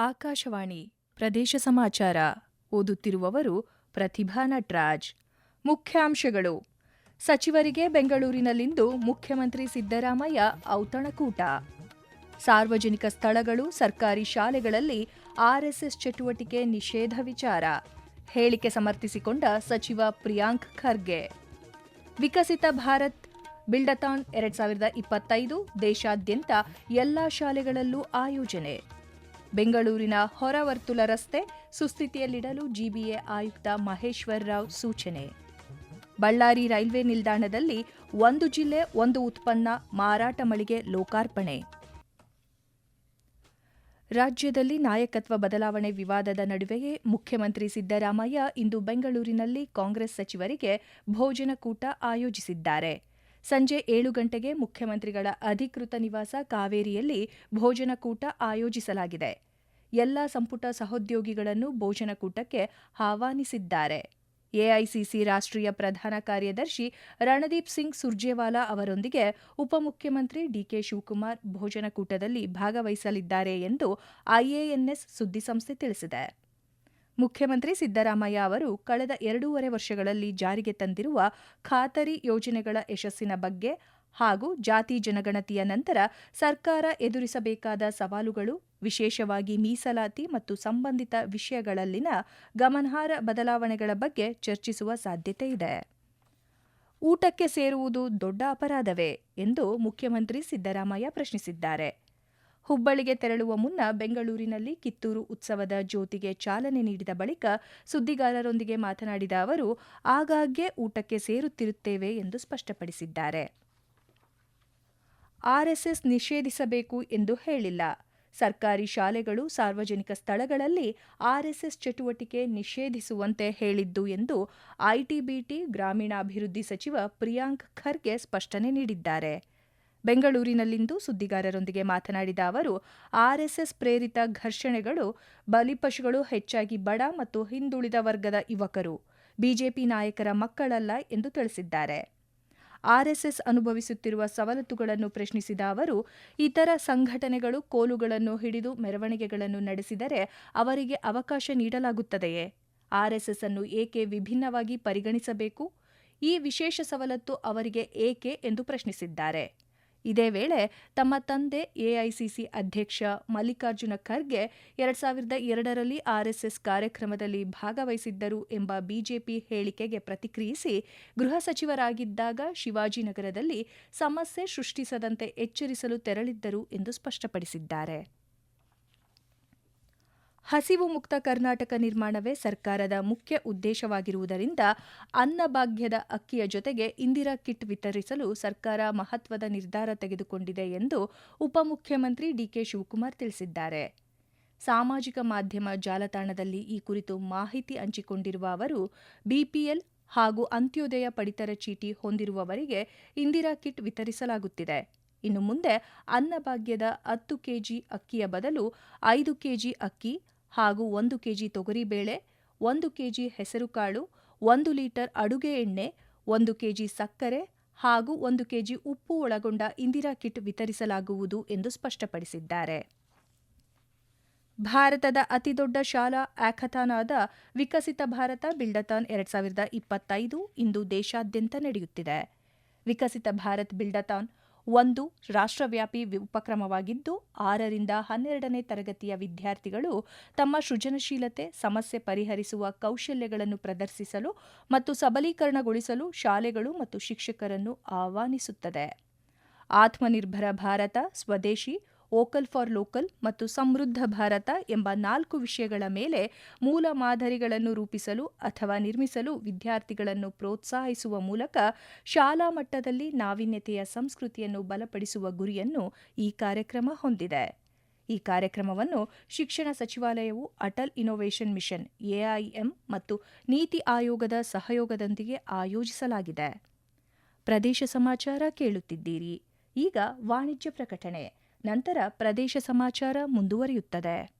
ಆಕಾಶವಾಣಿ ಪ್ರದೇಶ ಸಮಾಚಾರ ಓದುತ್ತಿರುವವರು ಪ್ರತಿಭಾ ನಟ್ರಾಜ್. ಮುಖ್ಯಾಂಶಗಳು. ಸಚಿವರಿಗೆ ಬೆಂಗಳೂರಿನಲ್ಲಿಂದು ಮುಖ್ಯಮಂತ್ರಿ ಸಿದ್ದರಾಮಯ್ಯ ಔತಣಕೂಟ. ಸಾರ್ವಜನಿಕ ಸ್ಥಳಗಳು, ಸರ್ಕಾರಿ ಶಾಲೆಗಳಲ್ಲಿ ಆರ್ಎಸ್ಎಸ್ ಚಟುವಟಿಕೆ ನಿಷೇಧ ವಿಚಾರ. ಹೇಳಿಕೆ ಸಮರ್ಥಿಸಿಕೊಂಡ ಸಚಿವ ಪ್ರಿಯಾಂಕ್ ಖರ್ಗೆ. ವಿಕಸಿತ ಭಾರತ್ ಬಿಲ್ಡಥಾನ್ ಎರಡ್ ಸಾವಿರದ ಇಪ್ಪತ್ತೈದು ದೇಶಾದ್ಯಂತ ಎಲ್ಲಾ ಶಾಲೆಗಳಲ್ಲೂ ಆಯೋಜನೆ. ಬೆಂಗಳೂರಿನ ಹೊರವರ್ತುಲ ರಸ್ತೆ ಸುಸ್ಥಿತಿಯಲ್ಲಿಡಲು ಜಿಬಿಎ ಆಯುಕ್ತ ಮಹೇಶ್ವರ್ ರಾವ್ ಸೂಚನೆ. ಬಳ್ಳಾರಿ ರೈಲ್ವೆ ನಿಲ್ದಾಣದಲ್ಲಿ ಒಂದು ಜಿಲ್ಲೆ, ಒಂದು ಉತ್ಪನ್ನ, ಮಾರಾಟ ಮಳಿಗೆ ಲೋಕಾರ್ಪಣೆ. ರಾಜ್ಯದಲ್ಲಿ ನಾಯಕತ್ವ ಬದಲಾವಣೆ ವಿವಾದದ ನಡುವೆಯೇ ಮುಖ್ಯಮಂತ್ರಿ ಸಿದ್ದರಾಮಯ್ಯ ಇಂದು ಬೆಂಗಳೂರಿನಲ್ಲಿ ಕಾಂಗ್ರೆಸ್ ಸಚಿವರಿಗೆ ಭೋಜನಕೂಟ ಆಯೋಜಿಸಿದ್ದಾರೆ. ಸಂಜೆ ಏಳು ಗಂಟೆಗೆ ಮುಖ್ಯಮಂತ್ರಿಗಳ ಅಧಿಕೃತ ನಿವಾಸ ಕಾವೇರಿಯಲ್ಲಿ ಭೋಜನಕೂಟ ಆಯೋಜಿಸಲಾಗಿದೆ. ಎಲ್ಲ ಸಂಪುಟ ಸಹೋದ್ಯೋಗಿಗಳನ್ನು ಭೋಜನಕೂಟಕ್ಕೆ ಆಹ್ವಾನಿಸಿದ್ದಾರೆ. ಎಐಸಿಸಿ ರಾಷ್ಟ್ರೀಯ ಪ್ರಧಾನ ಕಾರ್ಯದರ್ಶಿ ರಣದೀಪ್ ಸಿಂಗ್ ಸುರ್ಜೇವಾಲಾ ಅವರೊಂದಿಗೆ ಉಪಮುಖ್ಯಮಂತ್ರಿ ಡಿಕೆ ಶಿವಕುಮಾರ್ ಭೋಜನಕೂಟದಲ್ಲಿ ಭಾಗವಹಿಸಲಿದ್ದಾರೆ ಎಂದು ಐಎಎನ್ಎಸ್ ಸುದ್ದಿಸಂಸ್ಥೆ ತಿಳಿಸಿದೆ. ಮುಖ್ಯಮಂತ್ರಿ ಸಿದ್ದರಾಮಯ್ಯ ಅವರು ಕಳೆದ ಎರಡೂವರೆ ವರ್ಷಗಳಲ್ಲಿ ಜಾರಿಗೆ ತಂದಿರುವ ಖಾತರಿ ಯೋಜನೆಗಳ ಯಶಸ್ಸಿನ ಬಗ್ಗೆ ಹಾಗೂ ಜಾತಿ ಜನಗಣತಿಯ ನಂತರ ಸರ್ಕಾರ ಎದುರಿಸಬೇಕಾದ ಸವಾಲುಗಳು, ವಿಶೇಷವಾಗಿ ಮೀಸಲಾತಿ ಮತ್ತು ಸಂಬಂಧಿತ ವಿಷಯಗಳಲ್ಲಿನ ಗಮನಾರ್ಹ ಬದಲಾವಣೆಗಳ ಬಗ್ಗೆ ಚರ್ಚಿಸುವ ಸಾಧ್ಯತೆ ಇದೆ. ಊಟಕ್ಕೆ ಸೇರುವುದು ದೊಡ್ಡ ಅಪರಾಧವೇ ಎಂದು ಮುಖ್ಯಮಂತ್ರಿ ಸಿದ್ದರಾಮಯ್ಯ ಪ್ರಶ್ನಿಸಿದ್ದಾರೆ. ಹುಬ್ಬಳ್ಳಿಗೆ ತೆರಳುವ ಮುನ್ನ ಬೆಂಗಳೂರಿನಲ್ಲಿ ಕಿತ್ತೂರು ಉತ್ಸವದ ಜ್ಯೋತಿಗೆ ಚಾಲನೆ ನೀಡಿದ ಬಳಿಕ ಸುದ್ದಿಗಾರರೊಂದಿಗೆ ಮಾತನಾಡಿದ ಅವರು, ಆಗಾಗ್ಗೆ ಊಟಕ್ಕೆ ಸೇರುತ್ತಿರುತ್ತೇವೆ ಎಂದು ಸ್ಪಷ್ಟಪಡಿಸಿದ್ದಾರೆ. ಆರ್ಎಸ್ಎಸ್ ನಿಷೇಧಿಸಬೇಕು ಎಂದು ಹೇಳಿಲ್ಲ. ಸರ್ಕಾರಿ ಶಾಲೆಗಳು ಸಾರ್ವಜನಿಕ ಸ್ಥಳಗಳಲ್ಲಿ ಆರ್ಎಸ್ಎಸ್ ಚಟುವಟಿಕೆ ನಿಷೇಧಿಸುವಂತೆ ಹೇಳಿದ್ದು ಎಂದು ಐಟಿಬಿಟಿ ಗ್ರಾಮೀಣಾಭಿವೃದ್ಧಿ ಸಚಿವ ಪ್ರಿಯಾಂಕ್ ಖರ್ಗೆ ಸ್ಪಷ್ಟನೆ ನೀಡಿದ್ದಾರೆ. ಬೆಂಗಳೂರಿನಲ್ಲಿಂದು ಸುದ್ದಿಗಾರರೊಂದಿಗೆ ಮಾತನಾಡಿದ ಅವರು ಆರ್ಎಸ್ಎಸ್ ಪ್ರೇರಿತ ಘರ್ಷಣೆಗಳು ಬಲಿಪಶುಗಳು ಹೆಚ್ಚಾಗಿ ಬಡ ಮತ್ತು ಹಿಂದುಳಿದ ವರ್ಗದ ಯುವಕರು, ಬಿಜೆಪಿ ನಾಯಕರ ಮಕ್ಕಳಲ್ಲ ಎಂದು ತಿಳಿಸಿದ್ದಾರೆ. ಆರ್ಎಸ್ಎಸ್ ಅನುಭವಿಸುತ್ತಿರುವ ಸವಲತ್ತುಗಳನ್ನು ಪ್ರಶ್ನಿಸಿದ ಅವರು, ಇತರ ಸಂಘಟನೆಗಳು ಕೋಲುಗಳನ್ನು ಹಿಡಿದು ಮೆರವಣಿಗೆಗಳನ್ನು ನಡೆಸಿದರೆ ಅವರಿಗೆ ಅವಕಾಶ ನೀಡಲಾಗುತ್ತದೆಯೇ? ಆರ್ಎಸ್ಎಸ್ ಅನ್ನು ಏಕೆ ವಿಭಿನ್ನವಾಗಿ ಪರಿಗಣಿಸಬೇಕು? ಈ ವಿಶೇಷ ಸವಲತ್ತು ಅವರಿಗೆ ಏಕೆ ಎಂದು ಪ್ರಶ್ನಿಸಿದ್ದಾರೆ. ಇದೇ ವೇಳೆ ತಮ್ಮ ತಂದೆ ಎಐಸಿಸಿ ಅಧ್ಯಕ್ಷ ಮಲ್ಲಿಕಾರ್ಜುನ ಖರ್ಗೆ ಎರಡ್ ಸಾವಿರದ ಎರಡರಲ್ಲಿ ಆರ್ಎಸ್ಎಸ್ ಕಾರ್ಯಕ್ರಮದಲ್ಲಿ ಭಾಗವಹಿಸಿದ್ದರು ಎಂಬ ಬಿಜೆಪಿ ಹೇಳಿಕೆಗೆ ಪ್ರತಿಕ್ರಿಯಿಸಿ ಗೃಹ ಸಚಿವರಾಗಿದ್ದಾಗ ಶಿವಾಜಿನಗರದಲ್ಲಿ ಸಮಸ್ಯೆ ಸೃಷ್ಟಿಸದಂತೆ ಎಚ್ಚರಿಸಲು ತೆರಳಿದ್ದರು ಎಂದು ಸ್ಪಷ್ಟಪಡಿಸಿದ್ದಾರೆ. ಹಸಿವು ಮುಕ್ತ ಕರ್ನಾಟಕ ನಿರ್ಮಾಣವೇ ಸರ್ಕಾರದ ಮುಖ್ಯ ಉದ್ದೇಶವಾಗಿರುವುದರಿಂದ ಅನ್ನಭಾಗ್ಯದ ಅಕ್ಕಿಯ ಜೊತೆಗೆ ಇಂದಿರಾ ಕಿಟ್ ವಿತರಿಸಲು ಸರ್ಕಾರ ಮಹತ್ವದ ನಿರ್ಧಾರ ತೆಗೆದುಕೊಂಡಿದೆ ಎಂದು ಉಪಮುಖ್ಯಮಂತ್ರಿ ಡಿಕೆ ಶಿವಕುಮಾರ್ ತಿಳಿಸಿದ್ದಾರೆ. ಸಾಮಾಜಿಕ ಮಾಧ್ಯಮ ಜಾಲತಾಣದಲ್ಲಿ ಈ ಕುರಿತು ಮಾಹಿತಿ ಹಂಚಿಕೊಂಡಿರುವ ಅವರು, ಬಿಪಿಎಲ್ ಹಾಗೂ ಅಂತ್ಯೋದಯ ಪಡಿತರ ಚೀಟಿ ಹೊಂದಿರುವವರಿಗೆ ಇಂದಿರಾ ಕಿಟ್ ವಿತರಿಸಲಾಗುತ್ತಿದೆ. ಇನ್ನು ಮುಂದೆ ಅನ್ನಭಾಗ್ಯದ ಹತ್ತು ಕೆಜಿ ಅಕ್ಕಿಯ ಬದಲು ಐದು ಕೆಜಿ ಅಕ್ಕಿ ಹಾಗೂ ಒಂದು ಕೆಜಿ ತೊಗರಿಬೇಳೆ ಒಂದು ಕೆಜಿ ಹೆಸರುಕಾಳು ಒಂದು ಲೀಟರ್ ಅಡುಗೆ ಎಣ್ಣೆ, ಒಂದು ಕೆಜಿ ಸಕ್ಕರೆ ಹಾಗೂ ಒಂದು ಕೆಜಿ ಉಪ್ಪು ಒಳಗೊಂಡ ಇಂದಿರಾ ಕಿಟ್ ವಿತರಿಸಲಾಗುವುದು ಎಂದು ಸ್ಪಷ್ಟಪಡಿಸಿದ್ದಾರೆ. ಭಾರತದ ಅತಿದೊಡ್ಡ ಶಾಲಾ ಆ್ಯಕಥಾನ್ ವಿಕಸಿತ ಭಾರತ ಬಿಲ್ಡಥಾನ್ ಎರಡ್ ಸಾವಿರದ ಇಪ್ಪತ್ತೈದು ಇಂದು ದೇಶಾದ್ಯಂತ ನಡೆಯುತ್ತಿದೆ. ವಿಕಸಿತ ಭಾರತ್ ಬಿಲ್ಡಥಾನ್ ಒಂದು ರಾಷ್ಟ್ರವ್ಯಾಪಿ ಉಪಕ್ರಮವಾಗಿದ್ದು, ಆರರಿಂದ ಹನ್ನೆರಡನೇ ತರಗತಿಯ ವಿದ್ಯಾರ್ಥಿಗಳು ತಮ್ಮ ಸೃಜನಶೀಲತೆ, ಸಮಸ್ಯೆ ಪರಿಹರಿಸುವ ಕೌಶಲ್ಯಗಳನ್ನು ಪ್ರದರ್ಶಿಸಲು ಮತ್ತು ಸಬಲೀಕರಣಗೊಳಿಸಲು ಶಾಲೆಗಳು ಮತ್ತು ಶಿಕ್ಷಕರನ್ನು ಆಹ್ವಾನಿಸುತ್ತದೆ. ಆತ್ಮನಿರ್ಭರ ಭಾರತ ಸ್ವದೇಶಿ ವೋಕಲ್ ಫಾರ್ ಲೋಕಲ್ ಮತ್ತು ಸಮೃದ್ಧ ಭಾರತ ಎಂಬ ನಾಲ್ಕು ವಿಷಯಗಳ ಮೇಲೆ ಮೂಲ ಮಾದರಿಗಳನ್ನು ರೂಪಿಸಲು ಅಥವಾ ನಿರ್ಮಿಸಲು ವಿದ್ಯಾರ್ಥಿಗಳನ್ನು ಪ್ರೋತ್ಸಾಹಿಸುವ ಮೂಲಕ ಶಾಲಾ ಮಟ್ಟದಲ್ಲಿ ನಾವೀನ್ಯತೆಯ ಸಂಸ್ಕೃತಿಯನ್ನು ಬಲಪಡಿಸುವ ಗುರಿಯನ್ನು ಈ ಕಾರ್ಯಕ್ರಮ ಹೊಂದಿದೆ. ಈ ಕಾರ್ಯಕ್ರಮವನ್ನು ಶಿಕ್ಷಣ ಸಚಿವಾಲಯವು ಅಟಲ್ ಇನ್ನೋವೇಷನ್ ಮಿಷನ್ ಎಐಎಂ ಮತ್ತು ನೀತಿ ಆಯೋಗದ ಸಹಯೋಗದೊಂದಿಗೆ ಆಯೋಜಿಸಲಾಗಿದೆ. ಪ್ರದೇಶ ಸಮಾಚಾರ ಕೇಳುತ್ತಿದ್ದೀರಿ. ಈಗ ವಾಣಿಜ್ಯ ಪ್ರಕಟಣೆ. ನಂತರ ಪ್ರದೇಶ ಸಮಾಚಾರ ಮುಂದುವರಿಯುತ್ತದೆ.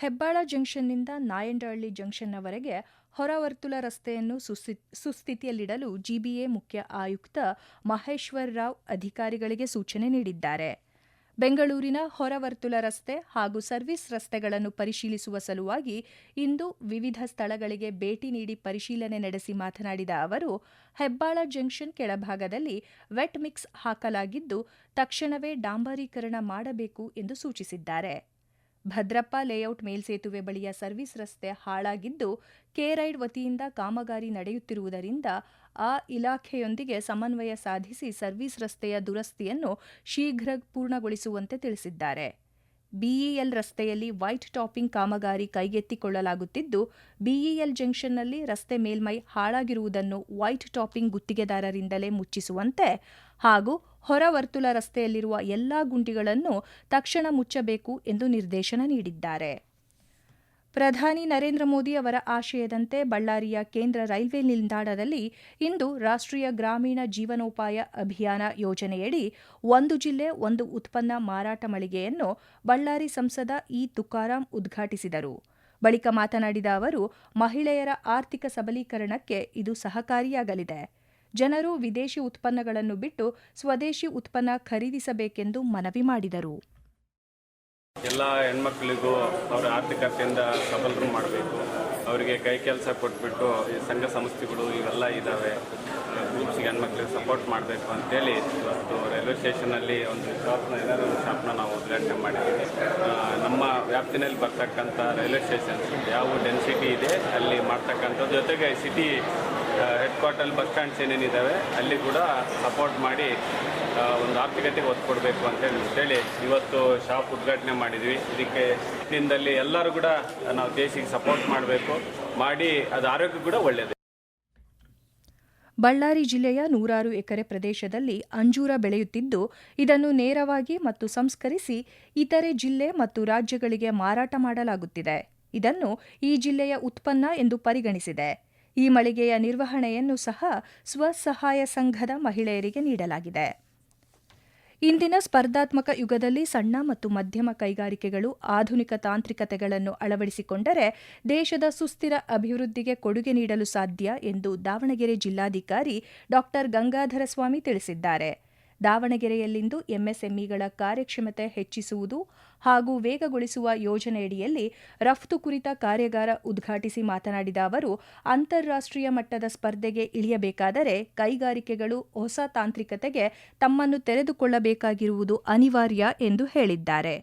ಹೆಬ್ಬಾಳ ಜಂಕ್ಷನ್ನಿಂದ ನಾಯಂಡಹಳ್ಳಿ ಜಂಕ್ಷನ್ನವರೆಗೆ ಹೊರವರ್ತುಲ ರಸ್ತೆಯನ್ನು ಸುಸ್ಥಿತಿಯಲ್ಲಿಡಲು ಜಿಬಿಎ ಮುಖ್ಯ ಆಯುಕ್ತ ಮಹೇಶ್ವರ್ ರಾವ್ ಅಧಿಕಾರಿಗಳಿಗೆ ಸೂಚನೆ ನೀಡಿದ್ದಾರೆ. ಬೆಂಗಳೂರಿನ ಹೊರವರ್ತುಲ ರಸ್ತೆ ಹಾಗೂ ಸರ್ವಿಸ್ ರಸ್ತೆಗಳನ್ನು ಪರಿಶೀಲಿಸುವ ಸಲುವಾಗಿ ಇಂದು ವಿವಿಧ ಸ್ಥಳಗಳಿಗೆ ಭೇಟಿ ನೀಡಿ ಪರಿಶೀಲನೆ ನಡೆಸಿ ಮಾತನಾಡಿದ ಅವರು, ಹೆಬ್ಬಾಳ ಜಂಕ್ಷನ್ ಕೆಳಭಾಗದಲ್ಲಿ ವೆಟ್ ಮಿಕ್ಸ್ ಹಾಕಲಾಗಿದ್ದು, ತಕ್ಷಣವೇ ಡಾಂಬರೀಕರಣ ಮಾಡಬೇಕು ಎಂದು ಸೂಚಿಸಿದ್ದಾರೆ. ಭದ್ರಪ್ಪ ಲೇಔಟ್ ಮೇಲ್ಸೇತುವೆ ಬಳಿಯ ಸರ್ವಿಸ್ ರಸ್ತೆ ಹಾಳಾಗಿದ್ದು ಕೆರೈಡ್ ವತಿಯಿಂದ ಕಾಮಗಾರಿ ನಡೆಯುತ್ತಿರುವುದರಿಂದ ಆ ಇಲಾಖೆಯೊಂದಿಗೆ ಸಮನ್ವಯ ಸಾಧಿಸಿ ಸರ್ವಿಸ್ ರಸ್ತೆಯ ದುರಸ್ತಿಯನ್ನು ಶೀಘ್ರ ಪೂರ್ಣಗೊಳಿಸುವಂತೆ ತಿಳಿಸಿದ್ದಾರೆ. ಬಿಇಎಲ್ ರಸ್ತೆಯಲ್ಲಿ ವೈಟ್ ಟಾಪಿಂಗ್ ಕಾಮಗಾರಿ ಕೈಗೆತ್ತಿಕೊಳ್ಳಲಾಗುತ್ತಿದ್ದು ಬಿಇಎಲ್ ಜಂಕ್ಷನ್ನಲ್ಲಿ ರಸ್ತೆ ಮೇಲ್ಮೈ ಹಾಳಾಗಿರುವುದನ್ನು ವೈಟ್ ಟಾಪಿಂಗ್ ಗುತ್ತಿಗೆದಾರರಿಂದಲೇ ಮುಚ್ಚಿಸುವಂತೆ ಹಾಗೂ ಹೊರವರ್ತುಲ ರಸ್ತೆಯಲ್ಲಿರುವ ಎಲ್ಲಾ ಗುಂಡಿಗಳನ್ನು ತಕ್ಷಣ ಮುಚ್ಚಬೇಕು ಎಂದು ನಿರ್ದೇಶನ ನೀಡಿದ್ದಾರೆ. ಪ್ರಧಾನಿ ನರೇಂದ್ರ ಮೋದಿ ಅವರ ಆಶಯದಂತೆ ಬಳ್ಳಾರಿಯ ಕೇಂದ್ರ ರೈಲ್ವೆ ನಿಲ್ದಾಣದಲ್ಲಿ ಇಂದು ರಾಷ್ಟ್ರೀಯ ಗ್ರಾಮೀಣ ಜೀವನೋಪಾಯ ಅಭಿಯಾನ ಯೋಜನೆಯಡಿ ಒಂದು ಜಿಲ್ಲೆ ಒಂದು ಉತ್ಪನ್ನ ಮಾರಾಟ ಮಳಿಗೆಯನ್ನು ಬಳ್ಳಾರಿ ಸಂಸದ ಇ ತುಕಾರಾಂ ಉದ್ಘಾಟಿಸಿದರು. ಬಳಿಕ ಮಾತನಾಡಿದ ಅವರು, ಮಹಿಳೆಯರ ಆರ್ಥಿಕ ಸಬಲೀಕರಣಕ್ಕೆ ಇದು ಸಹಕಾರಿಯಾಗಲಿದೆ. ಜನರು ವಿದೇಶಿ ಉತ್ಪನ್ನಗಳನ್ನು ಬಿಟ್ಟು ಸ್ವದೇಶಿ ಉತ್ಪನ್ನ ಖರೀದಿಸಬೇಕೆಂದು ಮನವಿ ಮಾಡಿದರು. ಎಲ್ಲ ಹೆಣ್ಮಕ್ಳಿಗೂ ಅವರ ಆರ್ಥಿಕತೆಯಿಂದ ಸಬಲರು ಮಾಡಬೇಕು. ಅವರಿಗೆ ಕೈ ಕೆಲಸ ಕೊಟ್ಬಿಟ್ಟು ಈ ಸಂಘ ಸಂಸ್ಥೆಗಳು ಇವೆಲ್ಲ ಇದ್ದಾವೆ. ಗ್ರೂಪ್ಸ್ಗೆ ಹೆಣ್ಮಕ್ಳಿಗೆ ಸಪೋರ್ಟ್ ಮಾಡಬೇಕು ಅಂತೇಳಿ ಇವತ್ತು ರೈಲ್ವೆ ಸ್ಟೇಷನಲ್ಲಿ ಒಂದು ಶಾಪ್ನ ಏನಾದ್ರು ಒಂದು ಶಾಪ್ನ ನಾವು ಉದ್ಘಾಟನೆ ಮಾಡಿದ್ದೀವಿ. ನಮ್ಮ ವ್ಯಾಪ್ತಿನಲ್ಲಿ ಬರ್ತಕ್ಕಂಥ ರೈಲ್ವೆ ಸ್ಟೇಷನ್ ಯಾವ ಡೆನ್ಸಿಟಿ ಇದೆ, ಅಲ್ಲಿ ಮಾಡ್ತಕ್ಕಂಥದ್ದು ಜೊತೆಗೆ city head quarter bus stands ಏನೇನಿದ್ದಾವೆ ಅಲ್ಲಿ ಕೂಡ ಸಪೋರ್ಟ್ ಮಾಡಿ ಒಂದು ಆರ್ಥಿಕತೆಗೆ ಒತ್ತು ಕೊಡಬೇಕು ಅಂತೇಳಿ ಅಂತೇಳಿ ಇವತ್ತು ಶಾಪ್ ಉದ್ಘಾಟನೆ ಮಾಡಿದ್ವಿ. ಇದಕ್ಕೆ ದಿನದಲ್ಲಿ ಎಲ್ಲರೂ ಕೂಡ ನಾವು ದೇಶಿಗೆ ಸಪೋರ್ಟ್ ಮಾಡಬೇಕು, ಮಾಡಿ ಅದು ಆರೋಗ್ಯ ಕೂಡ ಒಳ್ಳೆಯದು ಬಳ್ಳಾರಿ ಜಿಲ್ಲೆಯ ನೂರಾರು ಎಕರೆ ಪ್ರದೇಶದಲ್ಲಿ ಅಂಜೂರ ಬೆಳೆಯುತ್ತಿದ್ದು, ಇದನ್ನು ನೇರವಾಗಿ ಮತ್ತು ಸಂಸ್ಕರಿಸಿ ಇತರೆ ಜಿಲ್ಲೆ ಮತ್ತು ರಾಜ್ಯಗಳಿಗೆ ಮಾರಾಟ ಮಾಡಲಾಗುತ್ತಿದೆ. ಇದನ್ನು ಈ ಜಿಲ್ಲೆಯ ಉತ್ಪನ್ನ ಎಂದು ಪರಿಗಣಿಸಿದೆ. ಈ ಮಳಿಗೆಯ ನಿರ್ವಹಣೆಯನ್ನು ಸಹ ಸ್ವಸಹಾಯ ಸಂಘದ ಮಹಿಳೆಯರಿಗೆ ನೀಡಲಾಗಿದೆ. ಇಂದಿನ ಸ್ಪರ್ಧಾತ್ಮಕ ಯುಗದಲ್ಲಿ ಸಣ್ಣ ಮತ್ತು ಮಧ್ಯಮ ಕೈಗಾರಿಕೆಗಳು ಆಧುನಿಕ ತಾಂತ್ರಿಕತೆಗಳನ್ನು ಅಳವಡಿಸಿಕೊಂಡರೆ ದೇಶದ ಸುಸ್ಥಿರ ಅಭಿವೃದ್ಧಿಗೆ ಕೊಡುಗೆ ನೀಡಲು ಸಾಧ್ಯ ಎಂದು ದಾವಣಗೆರೆ ಜಿಲ್ಲಾಧಿಕಾರಿ ಡಾ ಗಂಗಾಧರ ಸ್ವಾಮಿ ತಿಳಿಸಿದ್ದಾರೆ. ದಾವಣಗೆರೆಯಲ್ಲಿಂದು ಎಂಎಸ್ಎಂಇಗಳ ಕಾರ್ಯಕ್ಷಮತೆ ಹೆಚ್ಚಿಸುವುದು ಹಾಗೂ ವೇಗಗೊಳಿಸುವ ಯೋಜನೆಯಡಿಯಲ್ಲಿ ರಫ್ತು ಕುರಿತ ಕಾರ್ಯಾಗಾರ ಉದ್ಘಾಟಿಸಿ ಮಾತನಾಡಿದ ಅವರು, ಅಂತಾರಾಷ್ಟ್ರೀಯ ಮಟ್ಟದ ಸ್ಪರ್ಧೆಗೆ ಇಳಿಯಬೇಕಾದರೆ ಕೈಗಾರಿಕೆಗಳು ಹೊಸ ತಾಂತ್ರಿಕತೆಗೆ ತಮ್ಮನ್ನು ತೆರೆದುಕೊಳ್ಳಬೇಕಾಗಿರುವುದು ಅನಿವಾರ್ಯ ಎಂದು ಹೇಳಿದ್ದಾರೆ.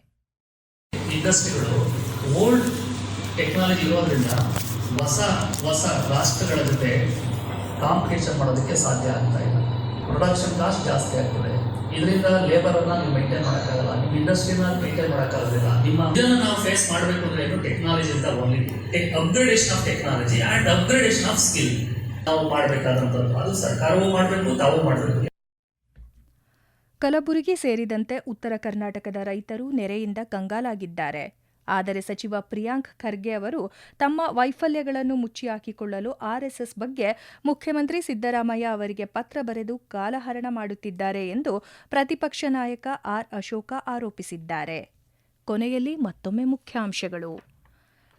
ಟೆಕ್ನಾಲಜಿ ಇರೋದ್ರಿಂದ ಹೊಸ ಹೊಸ ರಾಷ್ಟ್ರಗಳ ಜೊತೆ ಕಾಂಪಿಟೇಷನ್ ಮಾಡೋದಕ್ಕೆ ಸಾಧ್ಯ ಆಗ್ತಾ ಇಲ್ಲ. ಪ್ರೊಡಕ್ಷನ್ ಕಾಸ್ಟ್ ಜಾಸ್ತಿ ಆಗ್ತದೆ. ಇದರಿಂದ ಲೇಬರನ್ನು ನೀವು ಮೇಂಟೈನ್ ಮಾಡೋಕ್ಕಾಗಲ್ಲ, ನಿಮ್ಮ ಇಂಡಸ್ಟ್ರಿನ ಮೇಂಟೈನ್ ಮಾಡೋಕ್ಕಾಗೋದಿಲ್ಲ. ನಿಮ್ಮ ಇದನ್ನು ನಾವು ಫೇಸ್ ಮಾಡಬೇಕು ಅಂದ್ರೆ ಏನು ಟೆಕ್ನಾಲಜಿ ಅಂತ only tech upgradation of technology and upgradation of skill ನಾವು ಮಾಡಬೇಕಾದಂಥದ್ದು. ಅದು ಸರ್ಕಾರವೂ ಮಾಡಬೇಕು, ತಾವು ಮಾಡಬೇಕು. ಕಲಬುರಗಿ ಸೇರಿದಂತೆ ಉತ್ತರ ಕರ್ನಾಟಕದ ರೈತರು ನೆರೆಯಿಂದ ಕಂಗಾಲಾಗಿದ್ದಾರೆ. ಆದರೆ ಸಚಿವ ಪ್ರಿಯಾಂಕ್ ಖರ್ಗೆ ಅವರು ತಮ್ಮ ವೈಫಲ್ಯಗಳನ್ನು ಮುಚ್ಚಿಹಾಕಿಕೊಳ್ಳಲು ಆರ್ಎಸ್ಎಸ್ ಬಗ್ಗೆ ಮುಖ್ಯಮಂತ್ರಿ ಸಿದ್ದರಾಮಯ್ಯ ಅವರಿಗೆ ಪತ್ರ ಬರೆದು ಕಾಲಹರಣ ಮಾಡುತ್ತಿದ್ದಾರೆ ಎಂದು ಪ್ರತಿಪಕ್ಷ ನಾಯಕ ಆರ್ ಅಶೋಕ ಆರೋಪಿಸಿದ್ದಾರೆ. ಕೊನೆಯಲ್ಲಿ ಮತ್ತೊಮ್ಮೆ ಮುಖ್ಯಾಂಶಗಳು.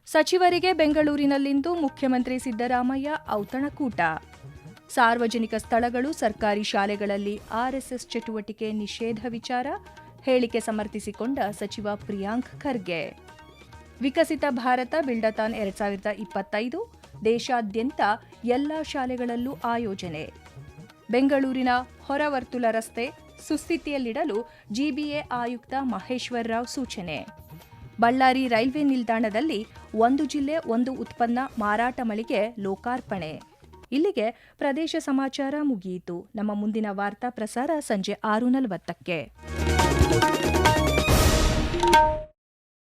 ಸಚಿವರಿಗೆ ಬೆಂಗಳೂರಿನಲ್ಲಿಂದು ಮುಖ್ಯಮಂತ್ರಿ ಸಿದ್ದರಾಮಯ್ಯ ಔತಣಕೂಟ. ಸಾರ್ವಜನಿಕ ಸ್ಥಳಗಳು, ಸರ್ಕಾರಿ ಶಾಲೆಗಳಲ್ಲಿ ಆರ್ಎಸ್ಎಸ್ ಚಟುವಟಿಕೆ ನಿಷೇಧ ವಿಚಾರ ಹೇಳಿಕೆ ಸಮರ್ಥಿಸಿಕೊಂಡ ಸಚಿವ ಪ್ರಿಯಾಂಕ್ ಖರ್ಗೆ. ವಿಕಸಿತ ಭಾರತ ಬಿಲ್ಡತಾನ್ ಎರಡ್ ಸಾವಿರದ ಇಪ್ಪತ್ತೈದು, ದೇಶಾದ್ಯಂತ ಎಲ್ಲ ಶಾಲೆಗಳಲ್ಲೂ ಆಯೋಜನೆ. ಬೆಂಗಳೂರಿನ ಹೊರವರ್ತುಲ ರಸ್ತೆ ಸುಸ್ಥಿತಿಯಲ್ಲಿಡಲು ಜಿಬಿಎ ಆಯುಕ್ತ ಮಹೇಶ್ವರ್ ರಾವ್ ಸೂಚನೆ. ಬಳ್ಳಾರಿ ರೈಲ್ವೆ ನಿಲ್ದಾಣದಲ್ಲಿ ಒಂದು ಜಿಲ್ಲೆ ಒಂದು ಉತ್ಪನ್ನ ಮಾರಾಟ ಮಳಿಗೆ ಲೋಕಾರ್ಪಣೆ. ಇಲ್ಲಿಗೆ ಪ್ರದೇಶ ಸಮಾಚಾರ ಮುಗಿಯಿತು. ನಮ್ಮ ಮುಂದಿನ ವಾರ್ತಾ ಪ್ರಸಾರ ಸಂಜೆ ಆರು ನಲವತ್ತಕ್ಕೆ.